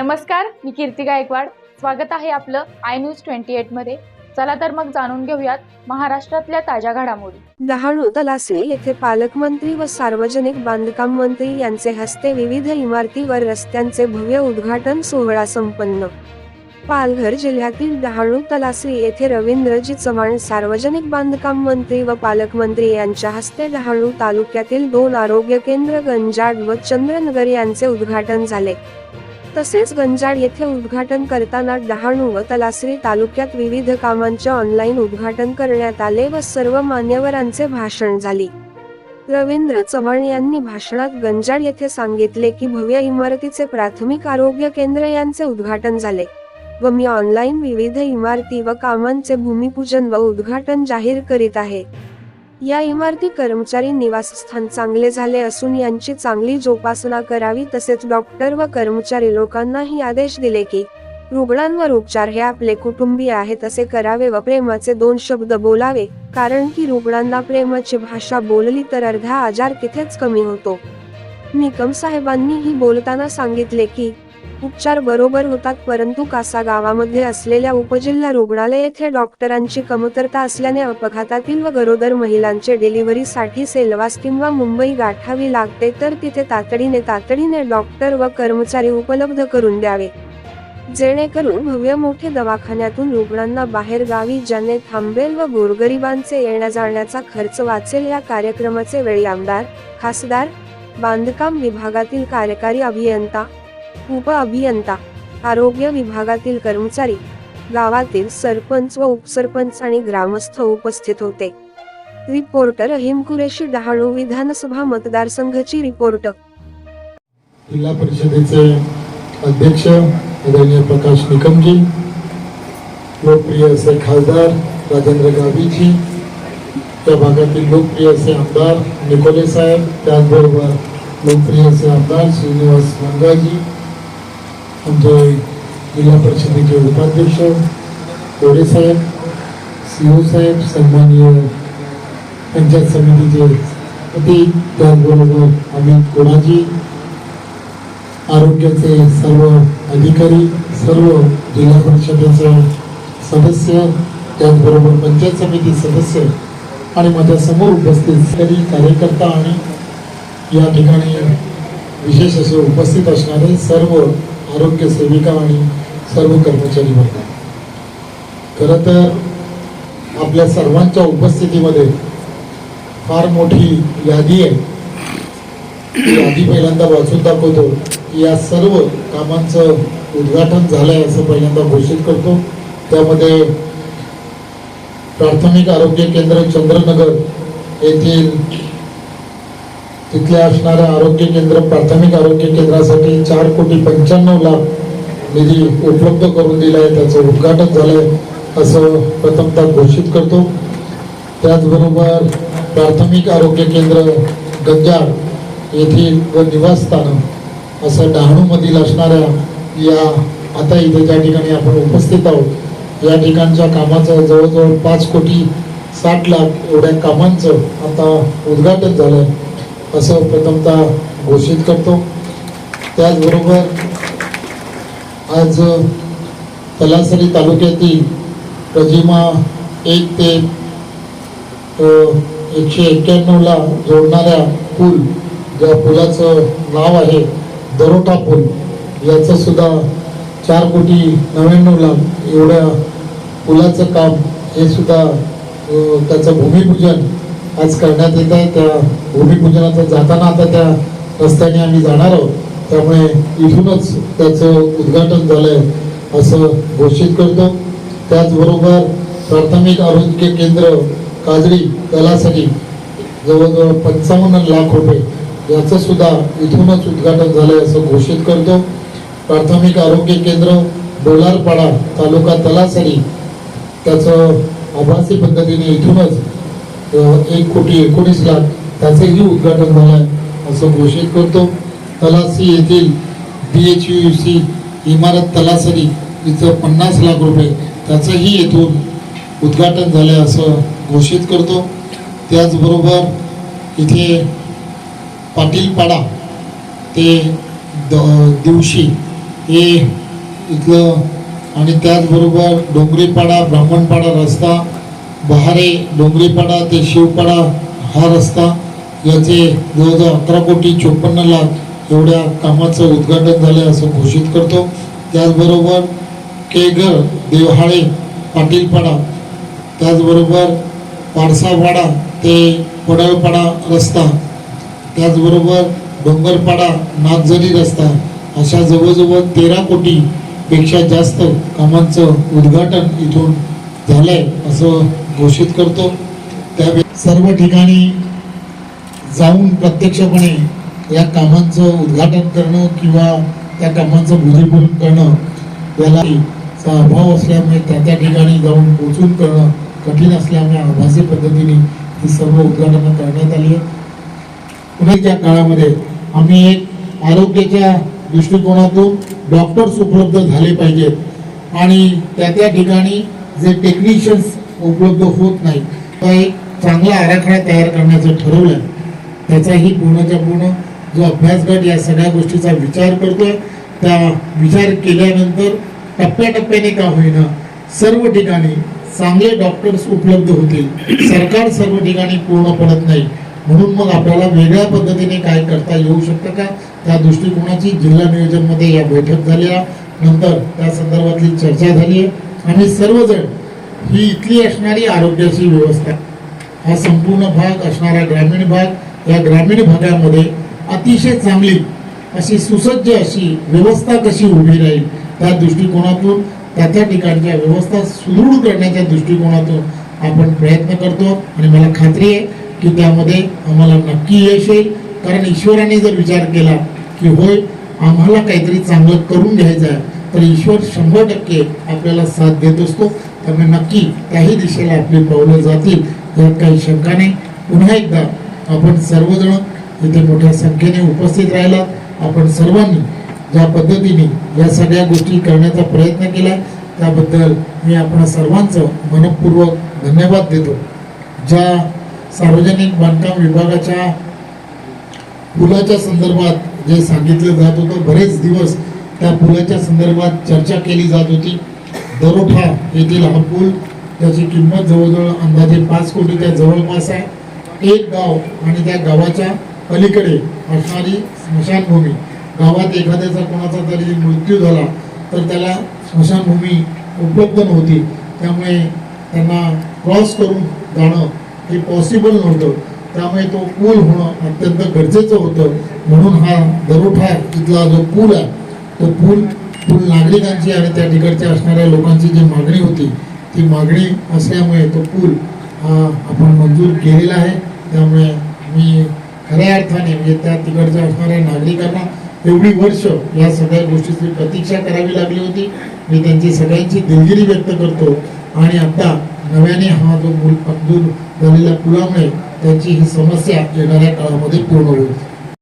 नमस्कार मी कीर्ती गायकवाड. स्वागत आहे आपलं आय न्यूज ट्वेंटी एटमध्ये चला तर मग जाणून घेऊयात महाराष्ट्रातल्या ताज्या घडामोडी. डहाणू तलासरी येथे पालकमंत्री व सार्वजनिक बांधकाम मंत्री यांचे हस्ते विविध इमारती व रस्त्यांचे भव्य उद्घाटन सोहळा संपन्न. पालघर जिल्ह्यातील डहाणू तलासरी येथे रवींद्रजी चव्हाण सार्वजनिक बांधकाम मंत्री व पालकमंत्री यांच्या हस्ते डहाणू तालुक्यातील दोन आरोग्य केंद्र गंजाड व चंद्रनगर यांचे उद्घाटन झाले. तसेच गंजाड येथे उद्घाटन करताना डहाणू व तलासरी तालुक्यात विविध कामांचे ऑनलाईन उद्घाटन करण्यात आले व सर्व मान्यवरांचे भाषण झाले. रवींद्र चव्हाण यांनी भाषणात गंजाड येथे सांगितले की भव्य इमारतीचे प्राथमिक आरोग्य केंद्र यांचे उद्घाटन झाले व मी ऑनलाईन विविध इमारती व कामांचे भूमिपूजन व उद्घाटन जाहीर करीत आहे. या इमारती कर्मचारी निवासस्थान चांगले झाले असून यांची चांगली जोपासना करावी तसेच डॉक्टर व कर्मचारी लोकांनाही आदेश दिले की रुग्णांवर उपचार हे आपले कुटुंबीय आहेत असे करावे व प्रेमाचे दोन शब्द बोलावे कारण की रुग्णांना प्रेमाची भाषा बोलली तर अर्धा आजार तिथेच कमी होतो. निकम साहेबांनीही बोलताना सांगितले की उपचार बरोबर होतात परंतु कासा गावामध्ये असलेल्या उपजिल्हा रुग्णालय येथे डॉक्टरांची कमतरता असल्याने अपघातातील व गरोदर महिलांचे डिलिव्हरीसाठी सेलवास किंवा मुंबई गाठावी लागते तर तिथे तातडीने तातडीने डॉक्टर व कर्मचारी उपलब्ध करून द्यावे. जेणेकरून भव्य मोठे दवाखान्यातून रुग्णांना बाहेर गावी थांबेल व गोरगरिबांचे येण्या जाण्याचा खर्च वाचेल या कार्यक्रमाचे वेळी आमदार खासदार बांधकाम विभागातील कार्यकारी अभियंता उप अभियंता आरोग्य विभागातील कर्मचारी गावातील सरपंच व उपसरपंच आणि ग्रामस्थ उपस्थित होते. रिपोर्टर अहिम कुरेशी डहाणू विधानसभा मतदारसंघाची रिपोर्ट. जिल्हा परिषदेचे अध्यक्ष आदरणीय प्रकाश निकमजी लोकप्रिय असे खासदार राजेंद्र गावीजी त्या भागातील लोकप्रिय असे आमदार निकोले साहेब त्याचबरोबर लोकप्रिय असे आमदार श्रीनिवास मंगाजी आमचे जिल्हा परिषदेचे उपाध्यक्ष कोरे साहेब सीओ साहेब सन्माननीय पंचायत समितीचे पती त्याचबरोबर अमित कोणाजी आरोग्याचे सर्व अधिकारी सर्व जिल्हा परिषदेचे सदस्य त्याचबरोबर पंचायत समिती सदस्य आणि माझ्यासमोर उपस्थित सर्व कार्यकर्ता आणि या ठिकाणी विशेष असे उपस्थित असणारे सर्व आरोग्य सेविका आणि सर्व कर्मचारी वर्ग खरं तर आपल्या सर्वांच्या उपस्थितीमध्ये फार मोठी यादी आहे. यादी पहिल्यांदा वाचून दाखवतो की या सर्व कामांचं उद्घाटन झालंय असं पहिल्यांदा घोषित करतो. त्यामध्ये प्राथमिक आरोग्य केंद्र चंद्रनगर येथील तिथल्या असणाऱ्या आरोग्य केंद्र प्राथमिक आरोग्य केंद्रासाठी चार कोटी पंच्याण्णव लाख निधी उपलब्ध करून दिला आहे त्याचं उद्घाटन झालंय असं प्रथमतः घोषित करतो. त्याचबरोबर प्राथमिक आरोग्य केंद्र गंजाड येथील व निवासस्थानं असं डहाणूमधील असणाऱ्या या आता इथे ज्या ठिकाणी आपण उपस्थित आहोत या ठिकाणच्या कामाचं जवळजवळ पाच कोटी साठ लाख एवढ्या कामांचं आता उद्घाटन झालं आहे असं प्रथमतः घोषित करतो. त्याचबरोबर आज तलासरी तालुक्यातील प्रजिमा एक ते एकशे एक्क्याण्णवला जोडणाऱ्या पूल ज्या पुलाचं नाव आहे दरोटा पूल याचं सुद्धा चार कोटी नव्याण्णव लाख एवढ्या पुलाचं काम हे सुद्धा त्याचं भूमिपूजन आज करण्यात येत आहेत त्या भूमिपूजनाचं जाताना आता त्या रस्त्याने आम्ही जाणार आहोत. त्यामुळे इथूनच त्याचं उद्घाटन झालंय असं घोषित करतो. त्याचबरोबर प्राथमिक आरोग्य केंद्र काजरी तलासाठी जवळजवळ पंचावन्न लाख रुपये याचं सुद्धा इथूनच उद्घाटन झालंय असं घोषित करतो. प्राथमिक आरोग्य केंद्र डोलारपाडा तालुका तलासरी त्याचं आभासी पद्धतीने इथूनच एक कोटी एकोणीस लाख त्याचंही उद्घाटन झालं आहे असं घोषित करतो. तलासी येथील बी एच यू सी इमारत तलासरी इथं पन्नास लाख रुपये त्याचंही येथून उद्घाटन झालं आहे असं घोषित करतो. त्याचबरोबर इथे पाटीलपाडा ते द दिवशी हे इथलं आणि त्याचबरोबर डोंगरीपाडा ब्राह्मणपाडा रस्ता बहारे डोंगरीपाडा ते शिवपाडा हा रस्ता याचे जवळजवळ अकरा कोटी चोपन्न लाख एवढ्या कामाचं उद्घाटन झाले असं घोषित करतो. त्याचबरोबर केगर देवहाळे पाटीलपाडा त्याचबरोबर पारसावाडा ते पडळपाडा रस्ता त्याचबरोबर डोंगरपाडा नागझरी रस्ता अशा जवळजवळ तेरा कोटीपेक्षा जास्त कामांचं उद्घाटन इथून झालंय असं घोषित करतो. त्या सर्व ठिकाणी जाऊन प्रत्यक्षपणे या कामांचं उद्घाटन करणं किंवा त्या कामांचं भूमिपूजन करणं याला अभाव असल्यामुळे त्या त्या ठिकाणी जाऊन पोचून करणं कठीण असल्यामुळे आभासी पद्धतीने ही सर्व उद्घाटनं करण्यात आली आहे त्या काळामध्ये आम्ही एक आरोग्याच्या दृष्टिकोनातून डॉक्टर्स उपलब्ध झाले पाहिजेत आणि त्या त्या ठिकाणी जे टेक्निशियन्स उपलब्ध होत नाही तर एक चांगला आराखडा तयार करण्याचं ठरवलं. त्याचाही पूर्णच्या पूर्ण जो अभ्यास गट या सगळ्या गोष्टीचा विचार करतोय त्या विचार केल्यानंतर टप्प्याटप्प्याने का होईना सर्व ठिकाणी चांगले डॉक्टर्स उपलब्ध होतील. सरकार सर्व ठिकाणी पूर्ण पडत नाही. म्हणून मग आपल्याला वेगळ्या पद्धतीने काय करता येऊ शकतं का? त्या दृष्टिकोनाची जिल्हा नियोजनमध्ये या बैठक झाल्या नंतर त्या संदर्भातली चर्चा झाली आहे. आणि सर्वजण ही इथली असणारी आरोग्याची व्यवस्था. हा संपूर्ण भाग असणारा ग्रामीण भाग या ग्रामीण भागामध्ये अतिशय चांगली अशी सुसज्ज अशी व्यवस्था कशी उभी राहील त्या दृष्टिकोनातून त्या त्या ठिकाणच्या व्यवस्था सुदृढ करण्याच्या दृष्टिकोनातून आपण प्रयत्न करतो. आणि मला खात्री आहे की त्यामध्ये आम्हाला नक्की यश येईल. कारण ईश्वराने जर विचार केला की होय आम्हाला काहीतरी चांगलं करून घ्यायचं आहे तर ईश्वर शंभर टक्के आपल्याला साथ देत असतो. त्यामुळे नक्की त्याही दिशेला आपली पावलं जातील यात काही शंका नाही. पुन्हा एकदा आपण सर्वजण इथे मोठ्या संख्येने उपस्थित राहिला आपण सर्वांनी ज्या पद्धतीने या सगळ्या गोष्टी करण्याचा प्रयत्न केला त्याबद्दल मी आपण सर्वांचं मनपूर्वक धन्यवाद देतो. ज्या सार्वजनिक बांधकाम विभागाच्या पुलाच्या संदर्भात जे सांगितलं जात होतं बरेच दिवस त्या पुलाच्या संदर्भात चर्चा केली जात होती. दरोठा येथील हा पूल त्याची किंमत जवळजवळ अंदाजे पाच कोटीच्या जवळपास आहे. एक गाव आणि त्या गावाच्या पलीकडे असणारी स्मशानभूमी. गावात एखाद्याचा कोणाचा तरी मृत्यू झाला तर त्याला स्मशानभूमी उपलब्ध नव्हती. त्यामुळे त्यांना क्रॉस करून जाणं हे पॉसिबल नव्हतं. त्यामुळे तो पूल होणं अत्यंत गरजेचं होतं. म्हणून हा दरोठा इथला जो पूल आहे तो पूल पूल नागरिकांची आणि त्या तिकडच्या असणाऱ्या लोकांची जी मागणी होती ती मागणी असल्यामुळे तो पूल हा आपण मंजूर केलेला आहे. त्यामुळे मी खऱ्या अर्थाने म्हणजे त्या तिकडच्या असणाऱ्या नागरिकांना एवढी वर्ष या सगळ्या गोष्टीची प्रतीक्षा करावी लागली होती. मी त्यांची सगळ्यांची दिलगिरी व्यक्त करतो. आणि आता नव्याने हा जो मूल मंजूर झालेल्या पुलामुळे त्यांची ही समस्या येणाऱ्या काळामध्ये पूर्ण होईल.